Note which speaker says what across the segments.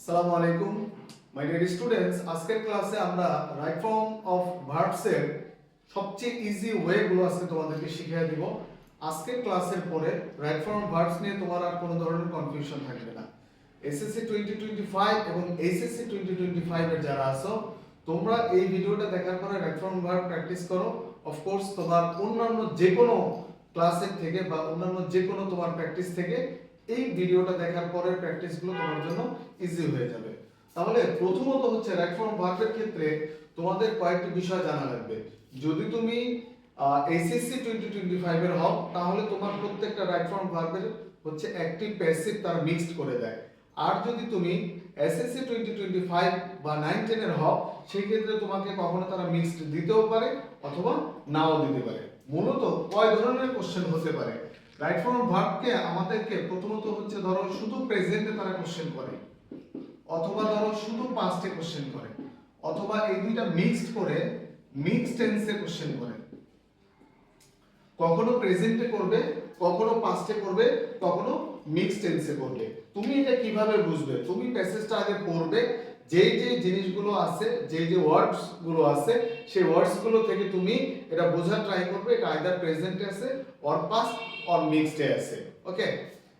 Speaker 1: আসসালামু আলাইকুম my dear students আজকের ক্লাসে আমরা রাইট ফর্ম অফ ভার্বস এর সবচেয়ে ইজি ওয়েগুলো আজকে তোমাদেরকে শিখিয়ে দিব। আজকের ক্লাসের পরে রাইট ফর্ম ভার্বস নিয়ে তোমার আর কোনো ধরনের কনফিউশন থাকবে না। এসএসসি 2025 এবং এইচএসসি 2025 এর যারা আছো, তোমরা এই ভিডিওটা দেখার পরে রাইট ফর্ম ভার্ব প্র্যাকটিস করো। অফ কোর্স তোমার অন্যান্য যে কোনো ক্লাসের থেকে বা অন্যান্য যে কোনো তোমার প্র্যাকটিস থেকে এই ভিডিওটা দেখার পরে প্র্যাকটিসগুলো তোমার জন্য ইজি হয়ে যাবে। তাহলে প্রথমত হচ্ছে রাইট ফর্ম ভার্বের ক্ষেত্রে তোমাদের কয়েকটি বিষয় জানা লাগবে। যদি তুমি এসএসসি 2025 এর হও, তাহলে তোমার প্রত্যেকটা রাইট ফর্ম ভার্বের হচ্ছে অ্যাক্টিভ প্যাসিভ তারা মিক্সড করে দেয়। আর যদি তুমি এসএসসি 2025 বা 9 10 এর হও, সেই ক্ষেত্রে তোমাকে কখনো তারা মিক্সড দিতেও পারে অথবা নাও দিতে পারে। মূলত কয় ধরনের কোশ্চেন হতে পারে? রাইট ফর্ম ভার্বকে আমাদেরকে প্রথমত হচ্ছে ধরো শুধু প্রেজেন্টে তারা কোশ্চেন করে, অথবা ধরো শুধু পাস্টে কোশ্চেন করে, অথবা এই দুইটা মিক্সড করে মিক্সড টেন্সে কোশ্চেন করে। কখনো প্রেজেন্টে করবে, কখনো পাস্টে করবে, কখনো মিক্সড টেন্সে করবে। তুমি এটা কীভাবে বুঝবে? তুমি প্যাসেজটা আগে পড়বে, যে যে জিনিসগুলো আছে, যে যে ওয়ার্ডসগুলো আছে, সেই ওয়ার্ডসগুলো থেকে তুমি এটা বোঝার ট্রাই করবে, এটা আইদার প্রেজেন্টে আছে অর পাস্ট অর মিক্সডে আছে। ওকে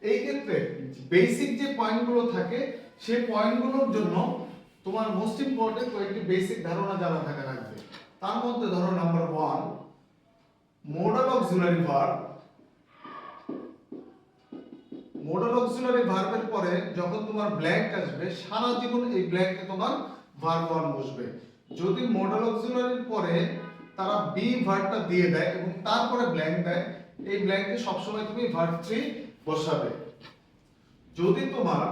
Speaker 1: এই ক্ষেত্রে বেসিক যে পয়েন্টগুলো থাকে সেই পয়েন্টগুলোর জন্য তোমার মোস্ট ইম্পর্টেন্ট কয়েকটি বেসিক ধারণা জানা থাকা লাগবে। তার মধ্যে ধরো number one modal auxiliary verb modal auxiliary ভার্বের পরে যখন তোমার ব্ল্যাঙ্ক আসবে, সারা জীবন এই ব্ল্যাঙ্কে তোমার ভার্ব ওয়ান বসবে। যদি মোডাল অক্সিলারির পরে তারা বি ভার্বটা দিয়ে দেয় এবং তারপরে ব্ল্যাঙ্ক দেয় এই ব্ল্যাঙ্কে সবসময় তুমি ভার্ব থ্রি বসাবে। যদি তোমার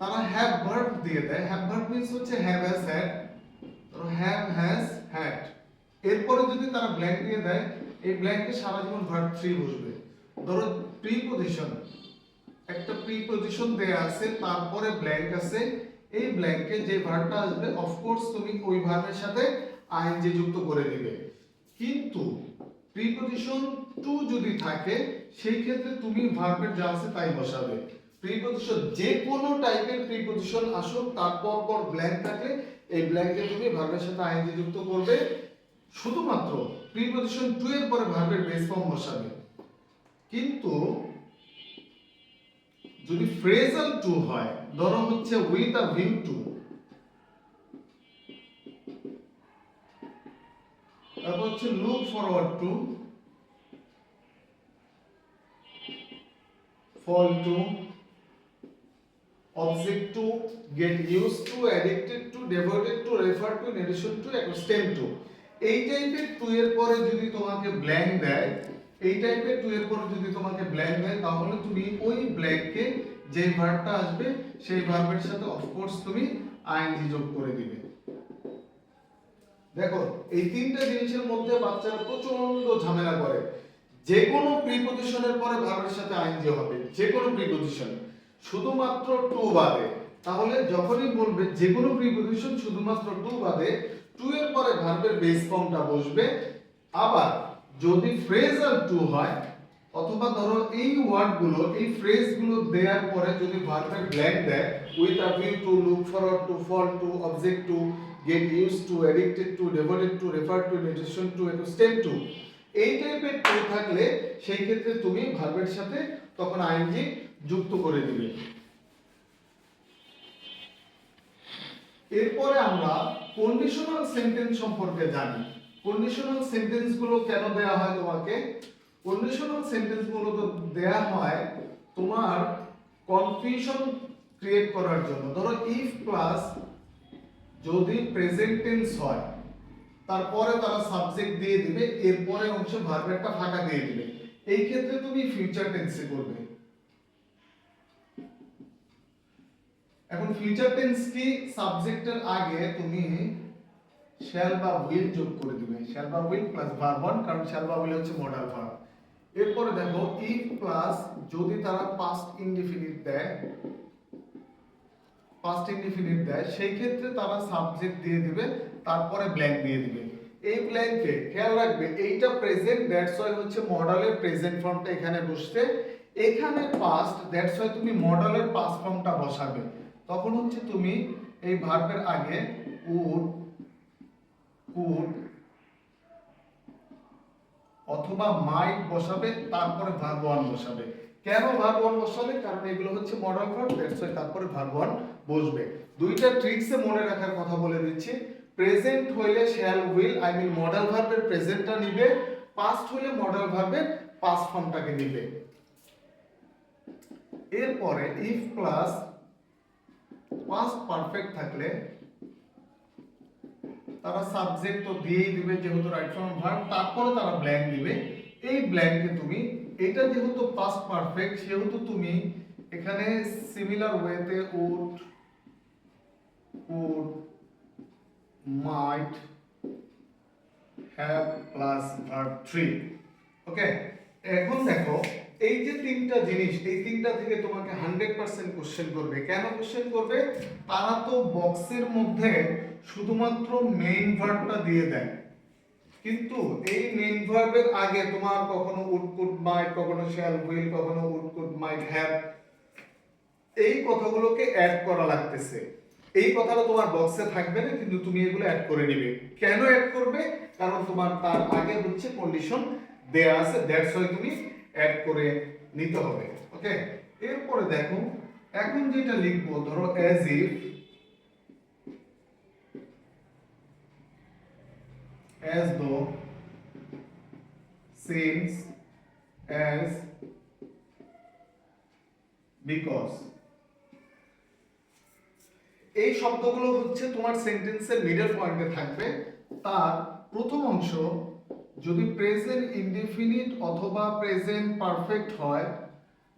Speaker 1: তারা হ্যাভ ভার্ব দিয়ে দেয় হ্যাভ ভার্ব মিন্স হচ্ছে have has had have has had এরপরে যদি তারা ব্ল্যাঙ্ক দিয়ে দেয়, এই ব্ল্যাঙ্কে সারা জীবন ভার্ব থ্রি বসবে। ধরো প্রিপোজিশন একটা প্রিপোজিশন দেয়া আছে, তারপরে ব্ল্যাঙ্ক আছে। এই ব্ল্যাঙ্কে যে ভার্বটা আসবে অফকোর্স তুমি ওই ভার্বের সাথে আইএনজি যুক্ত করে দিবে। কিন্তু প্রিপোজিশন টু যদি থাকে, সেই ক্ষেত্রে তুমি ভার্বের যা আছে তাই বসাবে। প্রিপোজিশন যে কোনো টাইপের প্রিপোজিশন আসুক, তারপর পর ব্ল্যাঙ্ক থাকলে এই ব্ল্যাঙ্কে তুমি ভার্বের সাথে আইএনজি যুক্ত করবে। শুধুমাত্র প্রিপোজিশন টু এর পরে ভার্বের বেস ফর্ম বসাবে। কিন্তু যদি ফ্রেজাল টু হয়, ধরো হচ্ছে উইথ আ ভিউ টু তারপর হচ্ছে look forward to fall to object to get use to addicted to devoted to refer to in addition to stem to এই টাইপের টু এর পরে যদি তোমাকে ব্ল্যাঙ্ক দেয়, এই টাইপের টু এর পরে যদি তোমাকে ব্ল্যাঙ্ক দেয়, তাহলে তুমি ওই ব্ল্যাঙ্ককে যে ভার্বটা আসবে, সেই ভার্বের সাথে অফকোর্স তুমি আইএনজি যোগ করে দিবে। দেখো, এই তিনটা জিনিসের মধ্যে বাচ্চারা প্রচণ্ড ঝামেলা করে। যে কোনো প্রিপোজিশনের পরে ভার্বের সাথে আইএনজি হবে যে কোনো প্রিপোজিশন, শুধুমাত্র টু বাদে। তাহলে যখনই বলবে যে কোনো প্রিপোজিশন শুধুমাত্র টু বাদে টু এর পরে ভার্বের বেস ফর্মটা বসবে। আবার যদি ফ্রেজাল টু হয়, অথবা ধরো এই ওয়ার্ডগুলো, এই ফ্রেজগুলো দেওয়ার পরে যদি ভার্বের ব্ল্যাঙ্ক দেয় with a view to look forward to fall to object to get use to addicted to devoted to refer to meditation to একটু স্টেম টু এই টাইপের টু থাকলে সেই ক্ষেত্রে তুমি ভার্বের সাথে তখন আইনজি যুক্ত করে দিবে। এরপরে আমরা কন্ডিশনাল সেন্টেন্স সম্পর্কে জানি। কন্ডিশনাল সেন্টেন্সগুলো কেন দেয়া হয় তোমাকে? কন্ডিশনাল সেন্টেন্স মূলত দেয়া হয় তোমার কনফিউশন ক্রিয়েট করার জন্য। ধরো ইফ প্লাস যদি প্রেজেন্ট টেন্স হয়, তারপরে তারা সাবজেক্ট দিয়ে দিবে, এরপরে অংশে ভার্বেরটা ফাঁকা দিয়ে দিবে। এই ক্ষেত্রে তুমি ফিউচার টেন্সে করবে। এখন ফিউচার টেন্স কি? সাবজেক্টের আগে তুমি শ্যাল বা উইল যোগ করে দিবে। শ্যাল বা উইল প্লাস ভার্ব ওয়ান কারণ শ্যাল বা উইল হচ্ছে মডাল ভার্ব এরপরে দেখো ইফ প্লাস যদি তারা পাস্ট ইনডিফিনিট দেয় পাস্ট ইনডিফিনিট দেয়, সেই ক্ষেত্রে তারা সাবজেক্ট দিয়ে দিবে, তারপরে ব্ল্যাঙ্ক দিয়ে দিবে। এই ব্ল্যাঙ্কে খেয়াল রাখবে, এইটা প্রেজেন্ট দ্যাটস ওয়াই হচ্ছে মডেলের প্রেজেন্ট ফর্মটা এখানে বসছে। এখানে পাস্ট দ্যাটস ওয়াই তুমি মডেলের পাস্ট ফর্মটা বসাবে। তখন হচ্ছে তুমি এই ভার্বের আগে উড কুড অথবা মাইট বসাবে, তারপরে ভার্ব ওয়ান বসাবে। কেন ভার্ব ওয়ান বসাবে কারণ এগুলো হচ্ছে মডেল ভার্ব দ্যাটস ওয়াই তারপরে ভার্ব ওয়ান বসবে। দুইটা ট্রিক্সে মনে রাখার কথা বলে দিচ্ছি। প্রেজেন্ট হইলে shall will I mean model ভার্বের প্রেজেন্টটা নিবে পাস্ট হইলে মডেল ভার্বের পাস্ট ফর্মটাকে নিবে। এরপরে ইফ প্লাস পাস্ট পারফেক্ট থাকলে, তারা সাবজেক্ট তো দিয়েই দিবে, যেহেতু রাইট ফর্ম ভার্ব তারপরে তারা ব্ল্যাঙ্ক দিবে। এই ব্ল্যাঙ্কে তুমি এটা যেহেতু পাস্ট পারফেক্ট সেহেতু তুমি এখানে সিমিলার ওয়েতে would would might have plus verb three okay এখন দেখো, এই যে তিনটা জিনিস, এই তিনটা থেকে তোমাকে হান্ড্রেড পার্সেন্ট কোশ্চেন করবে। কেন কোশ্চেন করবে? তারা তো বক্সের মধ্যে শুধুমাত্র মেইন ভার্বটা দিয়ে দেয়। কিন্তু এই মেইন ভার্বের আগে তোমার কখনো উড কুড মাইট, কখনো শ্যাল উইল কখনো উড কুড মাইট হ্যাভ এই কথাগুলোকে অ্যাড করা লাগতেছে। এই কথাটা তোমার বক্সে থাকবে না, কিন্তু তুমি এগুলো অ্যাড করে নিবে। কেন অ্যাড করবে? কারণ তোমার তার আগে হচ্ছে কন্ডিশন দেয়া আছে দ্যাটস ওয়াই তুমি অ্যাড করে নিতে হবে। ওকে এরপরে দেখো, এখন যেটা লিখব, ধরো as if as though since as because. এই শব্দগুলো হচ্ছে তোমার সেন্টেন্সের মিডল পয়েন্টে থাকবে। তার প্রথম অংশ, যদি প্রেজেন্ট ইনডিফিনিট অথবা প্রেজেন্ট পারফেক্ট হয়,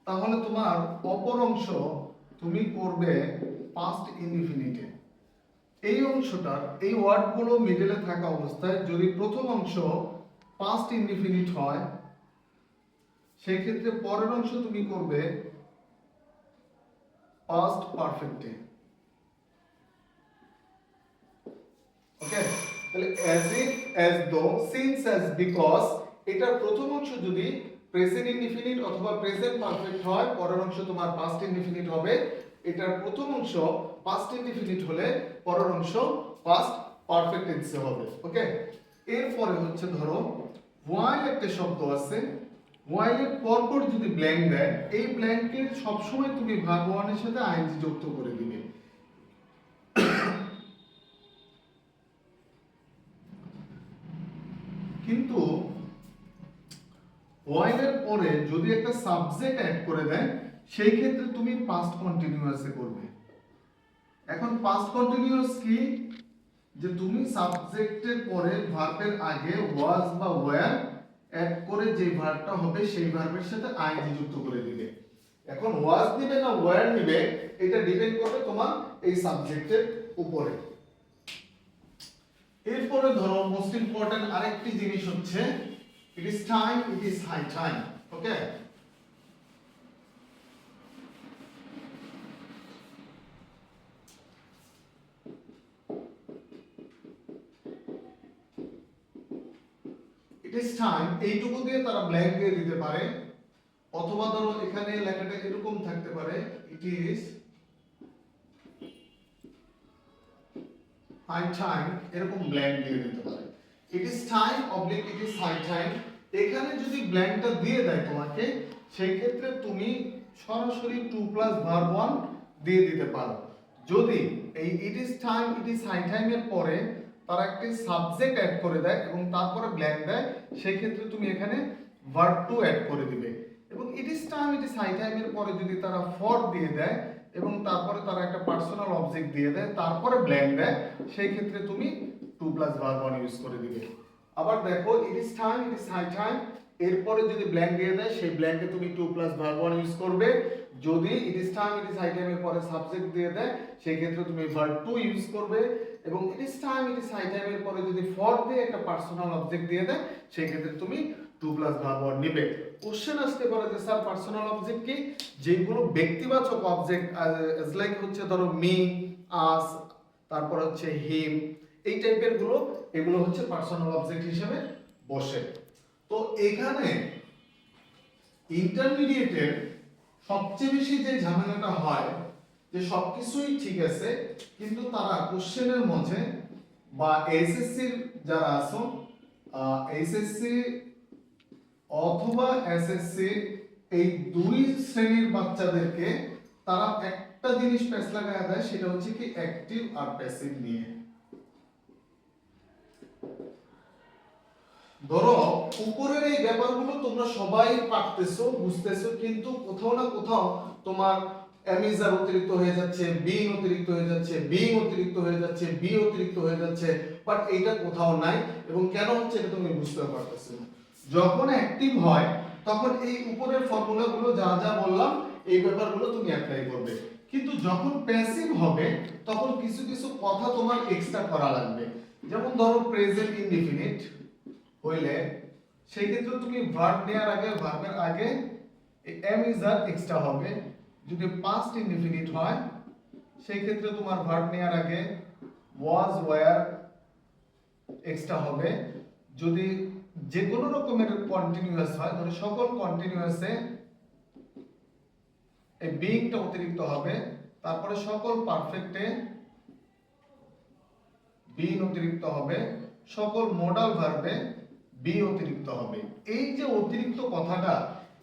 Speaker 1: তাহলে তোমার অপর অংশ তুমি করবে পাস্ট ইনডিফিনিটে এই অংশটার, এই ওয়ার্ডগুলো মিডলে থাকা অবস্থায় যদি প্রথম অংশ পাস্ট ইনডিফিনিট হয় সেই ক্ষেত্রে পরের অংশ তুমি করবে পাস্ট পারফেক্টে ওকে তাহলে as if as though since as because এটার প্রথম অংশ যদি প্রেজেন্ট ইনডিফিনিট অথবা প্রেজেন্ট পারফেক্ট হয়, পরের অংশ তোমার পাস্ট ইনডিফিনিট হবে, এটার প্রথম অংশ পাস্ট ইনডিফিনিট হলে পরের অংশ পাস্ট পারফেক্ট টেন্সে হবে ওকে এরপরে হচ্ছে ধরো ওয়াইল একটা শব্দ আছে ওয়াইলের পরপর যদি ব্ল্যাঙ্ক দেয়, এই ব্ল্যাঙ্কের সবসময় তুমি ভার্ব ওয়ানের সাথে আইনজি যুক্ত করে দিবে। কিন্তু ওয়াইলের পরে যদি একটা সাবজেক্ট অ্যাড করে দেয়, সেই ক্ষেত্রে তুমি পাস্ট কন্টিনিউয়াসে করবে। এখন পাস্ট কন্টিনিউয়াস কি? যে তুমি সাবজেক্টের পরে ভার্বের আগে ওয়াজ বা ওয়্যার অ্যাড করে যে ভার্বটা হবে, সেই ভার্বের সাথে আইএনজি যুক্ত করে দিবে। এখন ওয়াজ দিবে না ওয়্যার নিবে, এটা ডিপেন্ড করবে তোমার এই সাবজেক্টের উপরে। এরপরে ধরো মোস্ট ইম্পর্টেন্ট আরেকটি জিনিস হচ্ছে it is time it is high time okay it is time এইটুকু দিয়ে তারা ব্ল্যাঙ্ক দিয়ে দিতে পারে। অথবা ধরো এখানে লেখাটা এরকম থাকতে পারে ইট ইজ হাই টাইম এরকম ব্ল্যাঙ্ক দিয়ে দিতে পারে। It is time oblique it is high time এখানে যদি ব্ল্যাঙ্কটা দিয়ে দেয় তোমাকে সেই ক্ষেত্রে তুমি সরাসরি টু প্লাস ভার্ব ওয়ান দিয়ে দিতে পারো। যদি এই it is time it is high টাইমের পরে তারা একটি সাবজেক্ট অ্যাড করে দেয় এবং তারপরে ব্ল্যাঙ্ক দেয় সেই ক্ষেত্রে তুমি এখানে ভার্ব টু অ্যাড করে দিবে। এবং it is time it is high টাইমের পরে যদি তারা ফর দিয়ে দেয় এবং তারপরে তারা একটা পার্সোনাল অবজেক্ট দিয়ে দেয়, তারপরে ব্ল্যাঙ্ক দেয় সেই ক্ষেত্রে তুমি to plus verb one use করে দিবে। আবার দেখো it is time it is high time এরপরে যদি ব্ল্যাঙ্ক দিয়ে দেয়, সেই ব্ল্যাঙ্কে তুমি to plus verb one use করবে। যদি it is time it is high টাইমের পরে সাবজেক্ট দিয়ে দেয়, সেই ক্ষেত্রে তুমি ভার্ব টু ইউজ করবে এবং it is time it is high টাইমের পরে যদি ফর দিয়ে একটা পার্সোনাল অবজেক্ট দিয়ে দেয়, সেই ক্ষেত্রে তুমি টু প্লাস ভার্ব ওয়ান নিবে। কোশ্চেন আসতে পারে যে স্যার পার্সোনাল অবজেক্ট কি? যেগুলো ব্যক্তিবাচক অবজেক্ট এজ লাইক হচ্ছে ধরো মি আস তারপর হচ্ছে হিম এই টাইপেরগুলো, এগুলো হচ্ছে পার্সোনাল অবজেক্ট হিসেবে বসে। তো এখানে ইন্টারমিডিয়েটের সবচেয়ে বেশি যে ঝামেলাটা হয়, যে সবকিছুই ঠিক আছে, কিন্তু তারা কোশ্চেনের মধ্যে বা এসএসসি যারা আছো এইচএসসি অথবা এসএসসি এই দুই শ্রেণির বাচ্চাদেরকে তারা একটা জিনিস প্যাস লাগায় দেয়, সেটা হচ্ছে কি অ্যাক্টিভ আর প্যাসিভ নিয়ে। ধরো উপরের এই ব্যাপারগুলো তোমরা সবাই পারতেছো, বুঝতেছো, কিন্তু কোথাও না কোথাও তোমার অ্যামিজার অতিরিক্ত হয়ে যাচ্ছে বিং অতিরিক্ত হয়ে যাচ্ছে বিং অতিরিক্ত হয়ে যাচ্ছে বি অতিরিক্ত হয়ে যাচ্ছে বাট এইটা কোথাও নাই এবং কেন হচ্ছে এটা তুমি বুঝতে পারতেছো যখন অ্যাক্টিভ হয়, তখন এই উপরের ফর্মুলাগুলো যা যা বললাম, এই ব্যাপারগুলো তুমি অ্যাপ্লাই করবে। কিন্তু যখন প্যাসিভ হবে, তখন কিছু কিছু কথা তোমার এক্সট্রা করা লাগবে। যেমন ধরো প্রেজেন্ট ইনডিফিনিট হইলে সেই ক্ষেত্রে তুমি ভার্ব নেওয়ার আগে ভার্বের আগে এম ইজ আর এক্সট্রা হবে। যদি পাস্ট ইনডিফিনিট হয়, সেই ক্ষেত্রে তোমার ভার্ব নেওয়ার আগে ওয়াজ ওয়্যার এক্সট্রা হবে। যদি যে কোনো রকমের কন্টিনিউয়াস হয় ধরো সকল কন্টিনিউয়াসে এই বিংটা অতিরিক্ত হবে। তারপরে সকল পারফেক্টে বিন অতিরিক্ত হবে। সকল মোডাল ভার্বে বি অতিরিক্ত হবে। এই যে অতিরিক্ত কথাটা,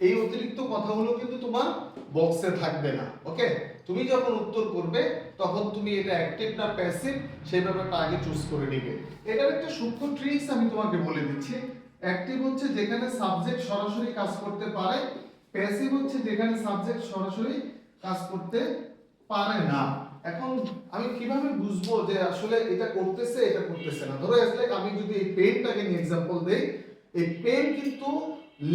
Speaker 1: এই অতিরিক্ত কথাগুলো কিন্তু তোমার বক্সে থাকবে না ওকে তুমি যখন উত্তর করবে, তখন তুমি এটা অ্যাক্টিভ না প্যাসিভ সেই ব্যাপারটা আগে চুজ করে নিবে। এটার একটা সূক্ষ্ম ট্রিক্স আমি তোমাকে বলে দিচ্ছি। অ্যাক্টিভ হচ্ছে যেখানে সাবজেক্ট সরাসরি কাজ করতে পারে প্যাসিভ হচ্ছে যেখানে সাবজেক্ট সরাসরি কাজ করতে পারে না। এখন আমি কীভাবে বুঝব যে আসলে এটা করতেছে এটা করতেছে না? ধরো আসলে আমি যদি এই পেনটাকে নিয়ে এক্সাম্পল দেই, এই পেন কিন্তু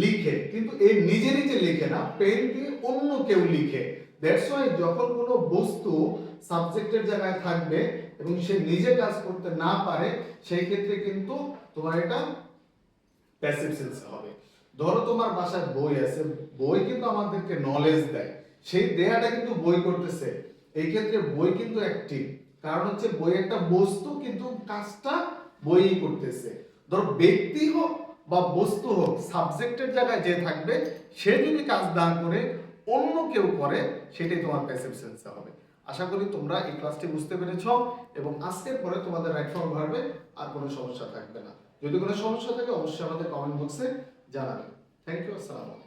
Speaker 1: লিখে, কিন্তু এ নিজে নিজে লিখে না পেন দিয়ে অন্য কেউ লিখে। দ্যাটস ওয়াই যখন কোনো বস্তু সাবজেক্টের জায়গায় থাকবে এবং সে নিজে কাজ করতে না পারে, সেই ক্ষেত্রে কিন্তু তোমার এটা প্যাসিভ সেন্স হবে। ধরো তোমার বাসায় বই আছে, বই কিন্তু আমাদেরকে নলেজ দেয়। সেই দেয়াটা কিন্তু বই করতেছে। এই ক্ষেত্রে বই কিন্তু অ্যাক্টিভ কারণ হচ্ছে বই একটা বস্তু, কিন্তু কাজটা বইই করতেছে। ধরো ব্যক্তি হোক বা বস্তু হোক সাবজেক্টের জায়গায় যে থাকবে, সে যদি কাজ না করে, অন্য কেউ করে, সেটাই তোমার প্যাসিভ সেন্সে হবে। আশা করি তোমরা এই ক্লাসটি বুঝতে পেরেছ এবং আজকের পরে তোমাদের রাইট ফর্ম আর কোনো সমস্যা থাকবে না। যদি কোনো সমস্যা থাকে, অবশ্যই আমাদের কমেন্ট বক্সে জানাবে। থ্যাংক ইউ আসসালামু